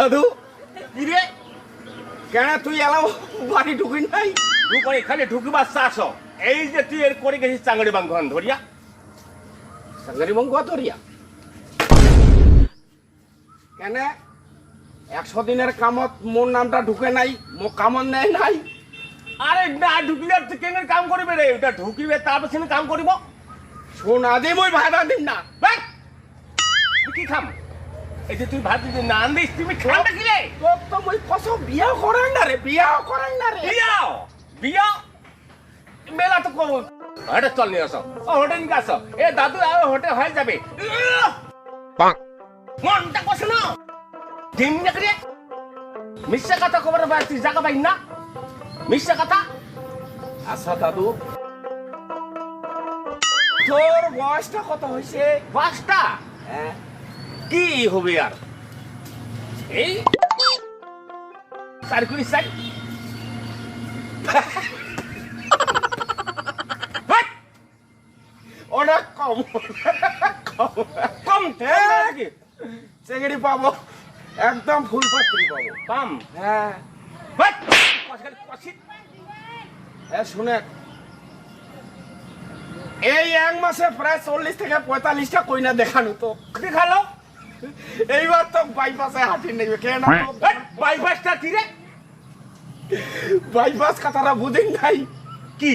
সাধু? কি রে কেন তুই এলাও? বাড়ি ঢুকিন নাই? করে এখানে ঢুকিবার চাষ। এই যে তুই এর করে গেছিস চাঙ্গড়ি বাঙ্গন ধরিয়া। সাঙ্গারি মঙ্গ তোরিয়া কেন? একশো দিনের কামত মোর নামটা ঢুকে নাই মো কামত নেয় নাই। আরে না ঢুকিলে কেন কাম করবে রে? ওটা ঢুকিবে তারপর সে কাম করিব। শোন আদি মই ভাড়া দিন না। ভাই, কি খাম? এই যে তুই ভাত যদি না আনিস তুমি খামটা কি রে? তোর তো মই কস বিয়া করাই না রে বিয়া করাই না রে। বিয়া বিয়া মেলা তো কম। হটে চল নিয়ে আসো। ও হটে নিয়ে আসো। এ দাদু আর হটে হয়ে যাবে। মনটা কষে না ডিম দেখরে মিশা কথা খবর পাই তুই জায়গা পাই না? মিশা কথা? আচ্ছা দাদু। তোর বয়সটা কত হয়েছে? বাসটা হ্যাঁ। কি হবে আর? এই? চার কুড়ি চার অনেক কম। কম চেঙ্গড়ি পাবো। একদম ফুল পাত্রি পাবো। কম হ্যাঁ। হ্যাঁ শুনে। এই এক মাসে প্রায় চল্লিশ থেকে পঁয়তাল্লিশটা কইনা দেখানো তো। দেখাল? এইবার তো বাইপাসে হাঁটি নেবে কেন! বাইপাসটা কি রে? বাইপাস কথাটা বুঝেন নাই। কি?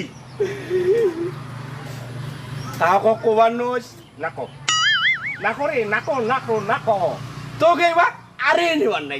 তাকে কবার নোস নাকো। নাকো রে নাকো নাকো নাকো। তোকে এবার আরে নেবার নাই!